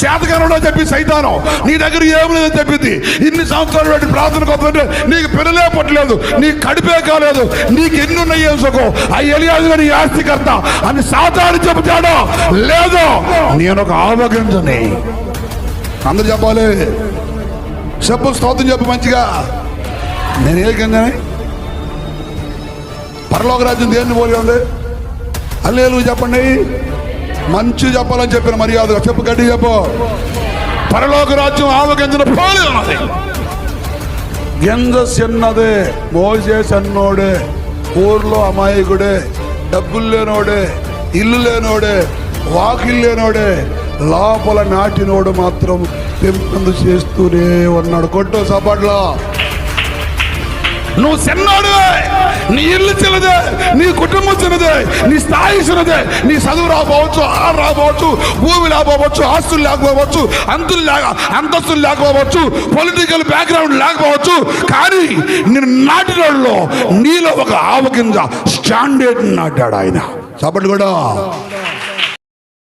చేతకాలంలో చెప్పి సైతానం. నీ దగ్గర ఏమి లేదని చెప్పింది. ఇన్ని సంవత్సరాలు పెట్టి ప్రార్థన కొద్దంటే నీకు పిల్లలే పట్టలేదు నీ కడిపే కాలేదు నీకు ఎన్ని ఉన్నాయి ఏం ఆ ఎలియాదు నీ ఆస్తికర్త అని సాతాను చెబుతాడో. లేదో నేను ఒక ఆవగించని అందరు చెప్పాలి. చెప్పు స్తోత్రం చెప్పు మంచిగా. నేను ఏ గింజని పరలోక రాజ్యం దేన్ని పోలి ఉంది? అల్లేలు చెప్పండి. మంచి చెప్పాలని చెప్పిన మర్యాదగా చెప్పు గడ్డి చెప్పు. పరలోక రాజ్యం ఆవగింజన పోలి ఉన్నది. గింజ చిన్నదే మోసే సన్నోడే ఊర్లో అమాయకుడే డబ్బులు లేనోడే ఇల్లు లేనోడే వాకిల్ లేనోడే లోపల నాటినోడు మాత్రం పెంపొందు చేస్తూనే ఉన్నాడు. కొట్టు సపాట్లో. నువ్వు చిన్నోడువే. నీ ఇల్లు చిన్నదే నీ కుటుంబం చిన్నదే నీ స్థాయి చిన్నదే. నీ చదువు రాకపోవచ్చు ఆరు రాకపోవచ్చు భూమి లేకపోవచ్చు ఆస్తులు లేకపోవచ్చు అంతులు లేక అంతస్తులు లేకపోవచ్చు పొలిటికల్ బ్యాక్గ్రౌండ్ లేకపోవచ్చు. కానీ నేను నాటినోళ్ళలో నీలో ఒక ఆవకింద స్టాండర్డ్ నాటాడు ఆయన. చెప్పండి కూడా.